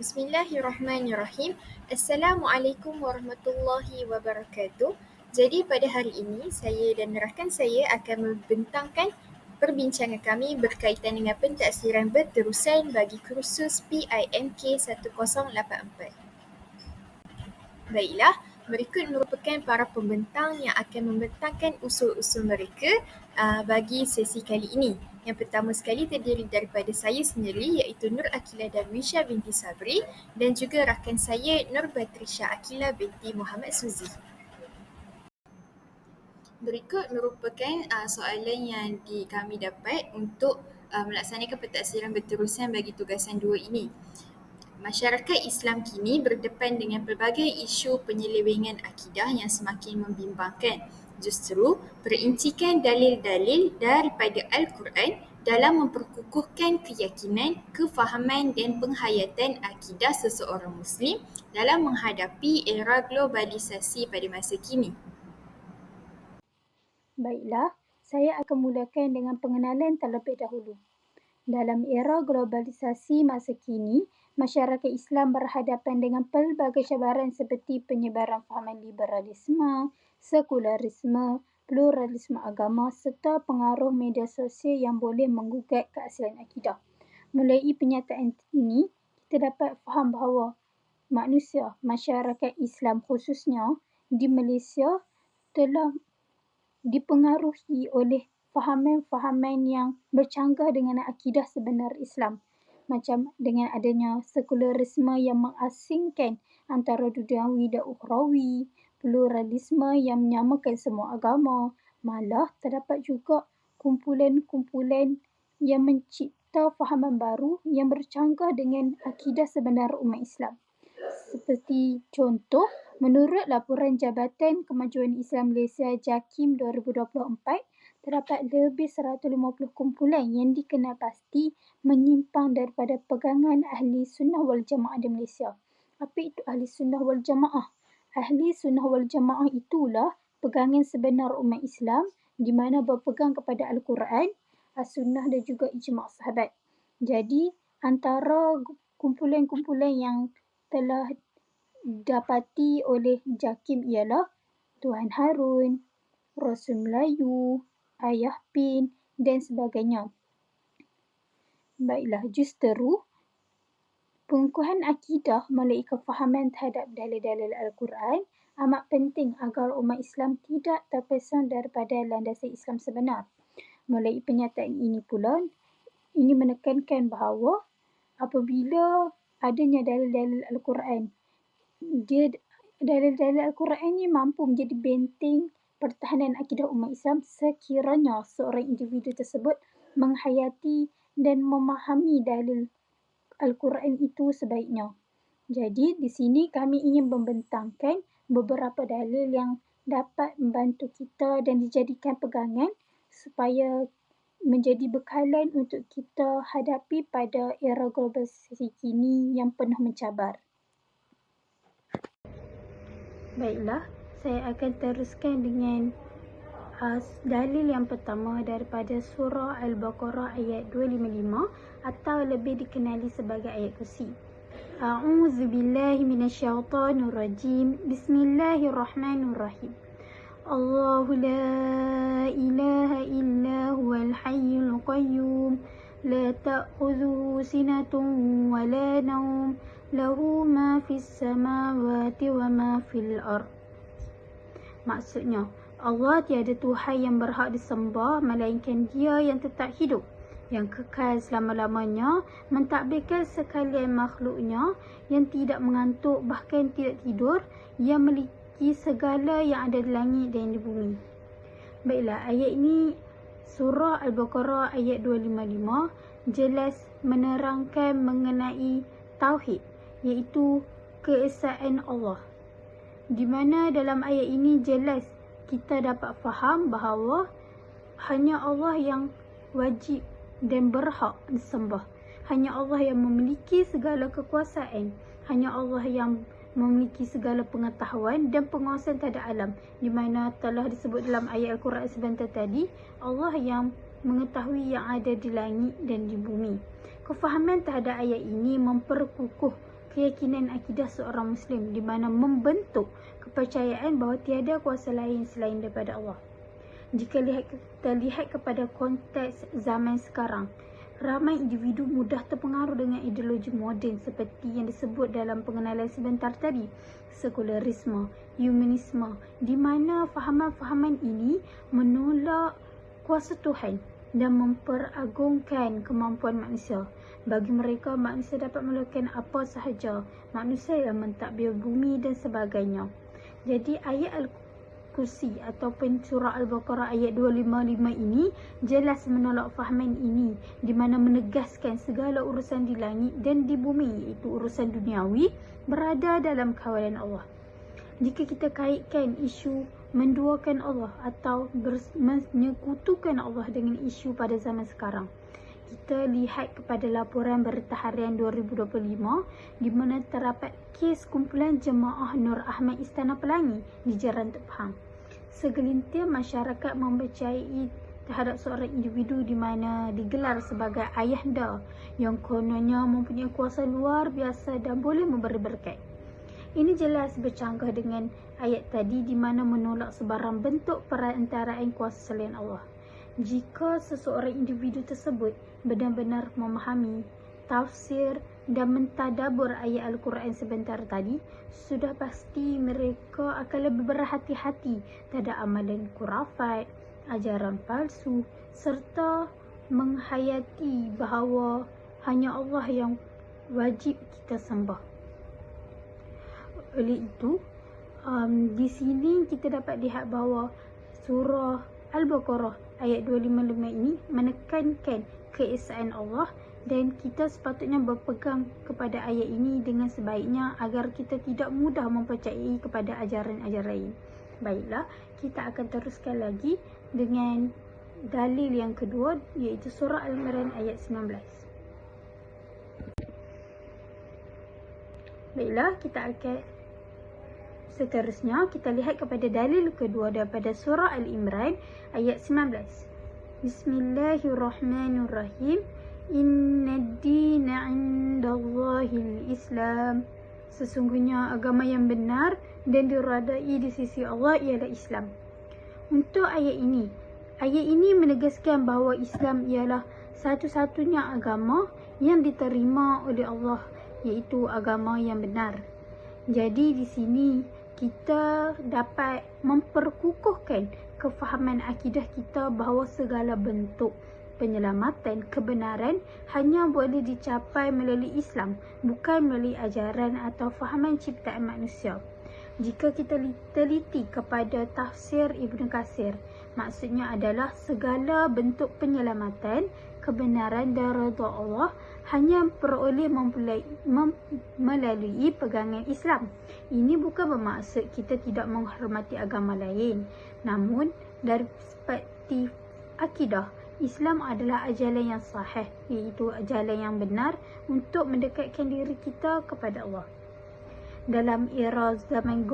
Bismillahirrahmanirrahim. Assalamualaikum warahmatullahi wabarakatuh. Jadi pada hari ini saya dan rakan saya akan membentangkan perbincangan kami berkaitan dengan pentadsiran berterusan bagi kursus PIMK 1084. Baiklah, berikut merupakan para pembentang yang akan membentangkan usul-usul mereka uh, bagi sesi kali ini. Yang pertama sekali terdiri daripada saya sendiri iaitu Nur Akila Darwisha binti Sabri dan juga rakan saya Nur Batrisha Akila binti Muhammad Suzi. Berikut merupakan uh, soalan yang di, kami dapat untuk uh, melaksanakan pentadsiran berterusan bagi tugasan dua ini. Masyarakat Islam kini berdepan dengan pelbagai isu penyelewengan akidah yang semakin membimbangkan justru perincikan dalil-dalil daripada Al-Quran dalam memperkukuhkan keyakinan, kefahaman dan penghayatan akidah seseorang Muslim dalam menghadapi era globalisasi pada masa kini. Baiklah, saya akan mulakan dengan pengenalan terlebih dahulu. Dalam era globalisasi masa kini, masyarakat Islam berhadapan dengan pelbagai cabaran seperti penyebaran fahaman liberalisme, sekularisme, pluralisme agama serta pengaruh media sosial yang boleh menggugat keaslian akidah. Mulai penyataan ini, kita dapat faham bahawa manusia, masyarakat Islam khususnya di Malaysia telah dipengaruhi oleh fahaman-fahaman yang bercanggah dengan akidah sebenar Islam. Macam dengan adanya sekularisme yang mengasingkan antara duniawi dan ukhrawi, pluralisme yang menyamakan semua agama. Malah terdapat juga kumpulan-kumpulan yang mencipta fahaman baru yang bercanggah dengan akidah sebenar umat Islam. Seperti contoh, menurut laporan Jabatan Kemajuan Islam Malaysia JAKIM 2024, terdapat lebih 150 kumpulan yang dikenal pasti menyimpang daripada pegangan ahli sunnah wal jamaah di Malaysia. Apa itu ahli sunnah wal jamaah? Ahli sunnah wal jamaah itulah pegangan sebenar umat Islam di mana berpegang kepada Al-Quran, As-Sunnah dan juga ijma' sahabat. Jadi antara kumpulan-kumpulan yang telah dapati oleh JAKIM ialah Tuan Harun, Rasul Melayu, Ayah Pin dan sebagainya. Baiklah, justeru Pengukuhan akidah melalui kefahaman terhadap dalil-dalil Al-Quran amat penting agar umat Islam tidak terpesan daripada landasan Islam sebenar. Melalui penyataan ini pula, ini menekankan bahawa apabila adanya dalil-dalil Al-Quran, dia dalil-dalil Al-Quran ini mampu menjadi benteng pertahanan akidah umat Islam sekiranya seorang individu tersebut menghayati dan memahami dalil Al-Quran itu sebaiknya. Jadi di sini kami ingin membentangkan beberapa dalil yang dapat membantu kita dan dijadikan pegangan supaya menjadi bekalan untuk kita hadapi pada era globalisasi kini yang penuh mencabar. Baiklah, saya akan teruskan dengan uh, dalil yang pertama daripada surah Al-Baqarah ayat 255 atau lebih dikenali sebagai ayat kursi. A'udzu billahi minasyaitonir rajim. Bismillahirrahmanirrahim. Allahu la ilaha illa huwal hayyul qayyum. Sinatun wa la nawm. Lahu ma fis samawati wa ma fil ard. Maksudnya, Allah tiada Tuhan yang berhak disembah melainkan dia yang tetap hidup yang kekal selama-lamanya mentadbirkan sekalian makhluknya yang tidak mengantuk bahkan tidak tidur yang memiliki segala yang ada di langit dan di bumi. Baiklah, ayat ini surah Al-Baqarah ayat 255 jelas menerangkan mengenai tauhid iaitu keesaan Allah. Di mana dalam ayat ini jelas kita dapat faham bahawa hanya Allah yang wajib dan berhak disembah. Hanya Allah yang memiliki segala kekuasaan. Hanya Allah yang memiliki segala pengetahuan dan penguasaan terhadap alam. Di mana telah disebut dalam ayat Al-Quran sebentar tadi, Allah yang mengetahui yang ada di langit dan di bumi. Kefahaman terhadap ayat ini memperkukuh keyakinan akidah seorang Muslim di mana membentuk kepercayaan bahawa tiada kuasa lain selain daripada Allah. Jika lihat, kita lihat kepada konteks zaman sekarang, ramai individu mudah terpengaruh dengan ideologi moden seperti yang disebut dalam pengenalan sebentar tadi, sekularisme, humanisme, di mana fahaman-fahaman ini menolak kuasa Tuhan dan memperagungkan kemampuan manusia. Bagi mereka, manusia dapat melakukan apa sahaja. Manusia yang mentadbir bumi dan sebagainya. Jadi ayat Al-Kursi ataupun surah Al-Baqarah ayat 255 ini jelas menolak fahaman ini di mana menegaskan segala urusan di langit dan di bumi iaitu urusan duniawi berada dalam kawalan Allah. Jika kita kaitkan isu menduakan Allah atau menyekutukan Allah dengan isu pada zaman sekarang. Kita lihat kepada laporan berita harian 2025 di mana terdapat kes kumpulan jemaah Nur Ahmad Istana Pelangi di Jalan Tok Pahang. Segelintir masyarakat mempercayai terhadap seorang individu di mana digelar sebagai ayahanda yang kononnya mempunyai kuasa luar biasa dan boleh memberi berkat. Ini jelas bercanggah dengan ayat tadi di mana menolak sebarang bentuk perantaraan kuasa selain Allah. Jika seseorang individu tersebut benar-benar memahami tafsir dan mentadabur ayat Al-Quran sebentar tadi, sudah pasti mereka akan lebih berhati-hati terhadap amalan kurafat, ajaran palsu serta menghayati bahawa hanya Allah yang wajib kita sembah. Oleh itu um, di sini kita dapat lihat bahawa surah Al-Baqarah ayat 255 ini menekankan keesaan Allah dan kita sepatutnya berpegang kepada ayat ini dengan sebaiknya agar kita tidak mudah mempercayai kepada ajaran-ajaran lain. Baiklah, kita akan teruskan lagi dengan dalil yang kedua iaitu surah Al-Imran ayat 19. Baiklah, kita akan Seterusnya, kita lihat kepada dalil kedua daripada surah Al-Imran ayat 19. Bismillahirrahmanirrahim. Inna dina indallahil Islam. Sesungguhnya agama yang benar dan diradai di sisi Allah ialah Islam. Untuk ayat ini, ayat ini menegaskan bahawa Islam ialah satu-satunya agama yang diterima oleh Allah iaitu agama yang benar. Jadi di sini kita dapat memperkukuhkan kefahaman akidah kita bahawa segala bentuk penyelamatan kebenaran hanya boleh dicapai melalui Islam bukan melalui ajaran atau fahaman ciptaan manusia. Jika kita teliti kepada tafsir Ibn Qasir, maksudnya adalah segala bentuk penyelamatan, kebenaran dan redha Allah hanya peroleh melalui pegangan Islam. Ini bukan bermaksud kita tidak menghormati agama lain. Namun, dari perspektif akidah, Islam adalah ajaran yang sahih, iaitu ajaran yang benar untuk mendekatkan diri kita kepada Allah. Dalam era zaman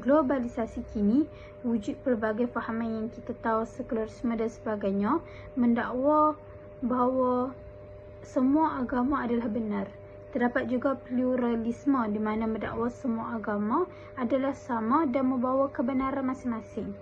globalisasi kini, wujud pelbagai fahaman yang kita tahu sekularisme dan sebagainya mendakwa bahawa semua agama adalah benar. Terdapat juga pluralisme di mana mendakwa semua agama adalah sama dan membawa kebenaran masing-masing.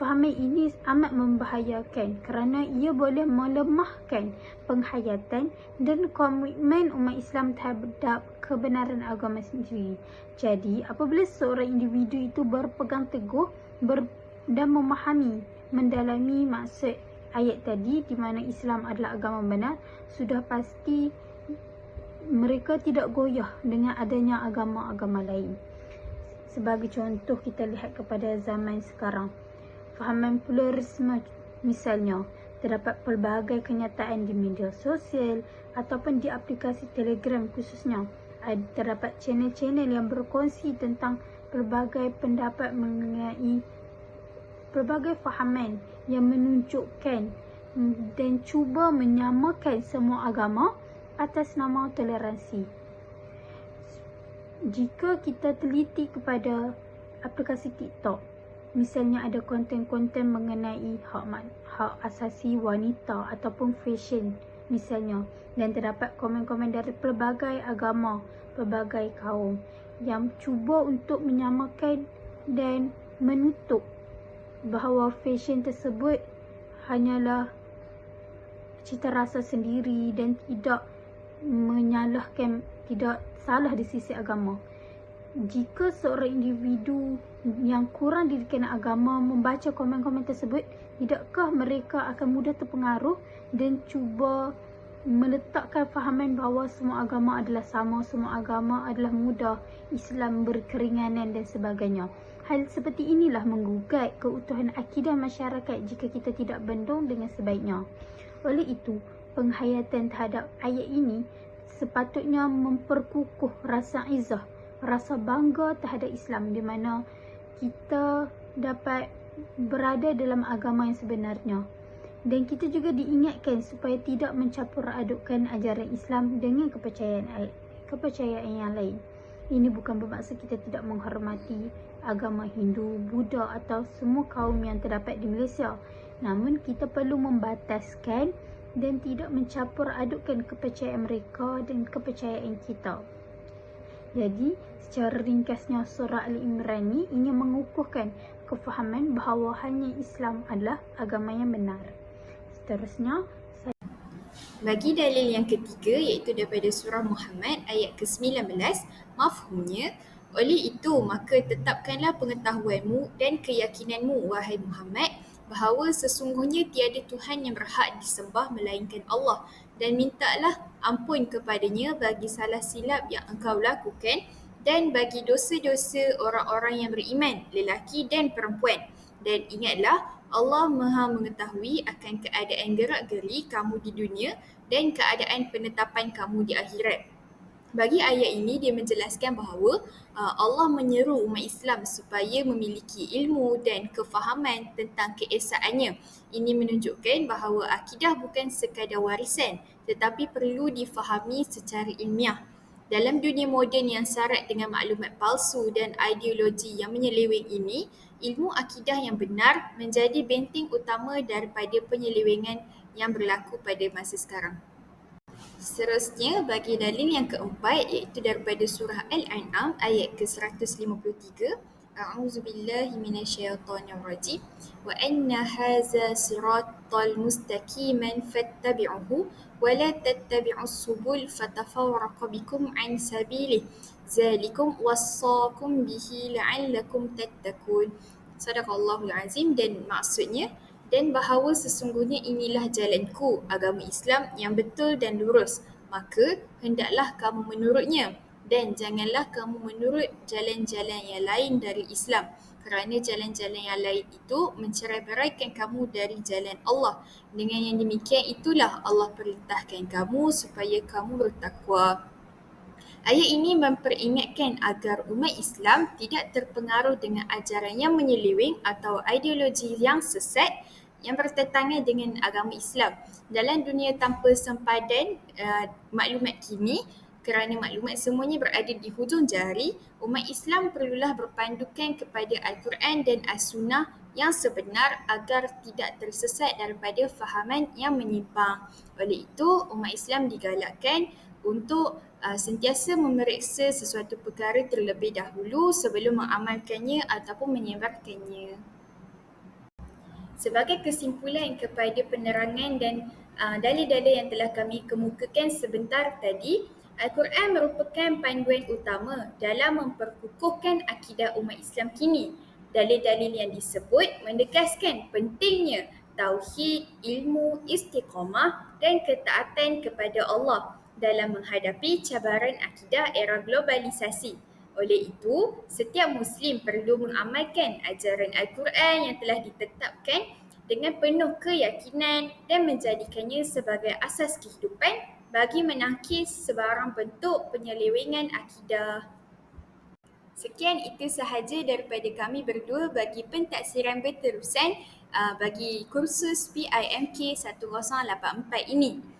Fahaman ini amat membahayakan kerana ia boleh melemahkan penghayatan dan komitmen umat Islam terhadap kebenaran agama sendiri. Jadi, apabila seorang individu itu berpegang teguh ber dan memahami, mendalami maksud ayat tadi di mana Islam adalah agama benar sudah pasti mereka tidak goyah dengan adanya agama-agama lain. Sebagai contoh kita lihat kepada zaman sekarang. Fahaman pluralisme misalnya terdapat pelbagai kenyataan di media sosial ataupun di aplikasi Telegram khususnya. Terdapat channel-channel yang berkongsi tentang pelbagai pendapat mengenai pelbagai fahaman yang menunjukkan dan cuba menyamakan semua agama atas nama toleransi. Jika kita teliti kepada aplikasi TikTok, misalnya ada konten-konten mengenai hak hak asasi wanita ataupun fashion misalnya dan terdapat komen-komen dari pelbagai agama, pelbagai kaum yang cuba untuk menyamakan dan menutup bahawa fashion tersebut hanyalah cita rasa sendiri dan tidak menyalahkan tidak salah di sisi agama. Jika seorang individu yang kurang didikan agama membaca komen-komen tersebut, tidakkah mereka akan mudah terpengaruh dan cuba meletakkan fahaman bahawa semua agama adalah sama, semua agama adalah mudah, Islam berkeringanan dan sebagainya. Hal seperti inilah menggugat keutuhan akidah masyarakat jika kita tidak bendung dengan sebaiknya. Oleh itu, penghayatan terhadap ayat ini sepatutnya memperkukuh rasa izah, rasa bangga terhadap Islam di mana kita dapat berada dalam agama yang sebenarnya. Dan kita juga diingatkan supaya tidak mencampur adukkan ajaran Islam dengan kepercayaan kepercayaan yang lain. Ini bukan bermaksud kita tidak menghormati agama Hindu, Buddha atau semua kaum yang terdapat di Malaysia. Namun kita perlu membataskan dan tidak mencampur adukkan kepercayaan mereka dan kepercayaan kita. Jadi, secara ringkasnya surah Al-Imran ni ingin mengukuhkan kefahaman bahawa hanya Islam adalah agama yang benar. Seterusnya, saya... Bagi dalil yang ketiga iaitu daripada surah Muhammad ayat ke-19, mafhumnya, oleh itu maka tetapkanlah pengetahuanmu dan keyakinanmu wahai Muhammad bahawa sesungguhnya tiada Tuhan yang berhak disembah melainkan Allah dan mintalah ampun kepadanya bagi salah silap yang engkau lakukan dan bagi dosa-dosa orang-orang yang beriman, lelaki dan perempuan. Dan ingatlah, Allah maha mengetahui akan keadaan gerak-geri kamu di dunia dan keadaan penetapan kamu di akhirat. Bagi ayat ini dia menjelaskan bahawa uh, Allah menyeru umat Islam supaya memiliki ilmu dan kefahaman tentang keesaannya. Ini menunjukkan bahawa akidah bukan sekadar warisan tetapi perlu difahami secara ilmiah. Dalam dunia moden yang syarat dengan maklumat palsu dan ideologi yang menyeleweng ini, ilmu akidah yang benar menjadi benteng utama daripada penyelewengan yang berlaku pada masa sekarang. Seterusnya bagi dalil yang keempat iaitu daripada surah Al-An'am ayat ke-153 A'udzu billahi minasyaitonir rajim wa anna hadza siratal mustaqiman fattabi'uhu wa la tattabi'us subul fatafarraqa bikum an sabilihi zalikum wassaakum bihi la'allakum tattaqun. Sadaqallahul azim. Dan maksudnya dan bahawa sesungguhnya inilah jalanku agama Islam yang betul dan lurus. Maka hendaklah kamu menurutnya dan janganlah kamu menurut jalan-jalan yang lain dari Islam. Kerana jalan-jalan yang lain itu mencerai-beraikan kamu dari jalan Allah. Dengan yang demikian itulah Allah perintahkan kamu supaya kamu bertakwa. Ayat ini memperingatkan agar umat Islam tidak terpengaruh dengan ajaran yang menyeleweng atau ideologi yang sesat yang bertentangan dengan agama Islam. Dalam dunia tanpa sempadan uh, maklumat kini, kerana maklumat semuanya berada di hujung jari, umat Islam perlulah berpandukan kepada Al-Quran dan As-Sunnah yang sebenar agar tidak tersesat daripada fahaman yang menyimpang. Oleh itu, umat Islam digalakkan untuk uh, sentiasa memeriksa sesuatu perkara terlebih dahulu sebelum mengamalkannya ataupun menyebarkannya. Sebagai kesimpulan kepada penerangan dan uh, dalil-dalil yang telah kami kemukakan sebentar tadi, Al-Quran merupakan panduan utama dalam memperkukuhkan akidah umat Islam kini. Dalil-dalil yang disebut menegaskan pentingnya tauhid, ilmu, istiqamah dan ketaatan kepada Allah dalam menghadapi cabaran akidah era globalisasi. Oleh itu, setiap Muslim perlu mengamalkan ajaran Al-Quran yang telah ditetapkan dengan penuh keyakinan dan menjadikannya sebagai asas kehidupan bagi menangkis sebarang bentuk penyelewengan akidah. Sekian itu sahaja daripada kami berdua bagi pentaksiran berterusan uh, bagi kursus PIMK 1084 ini.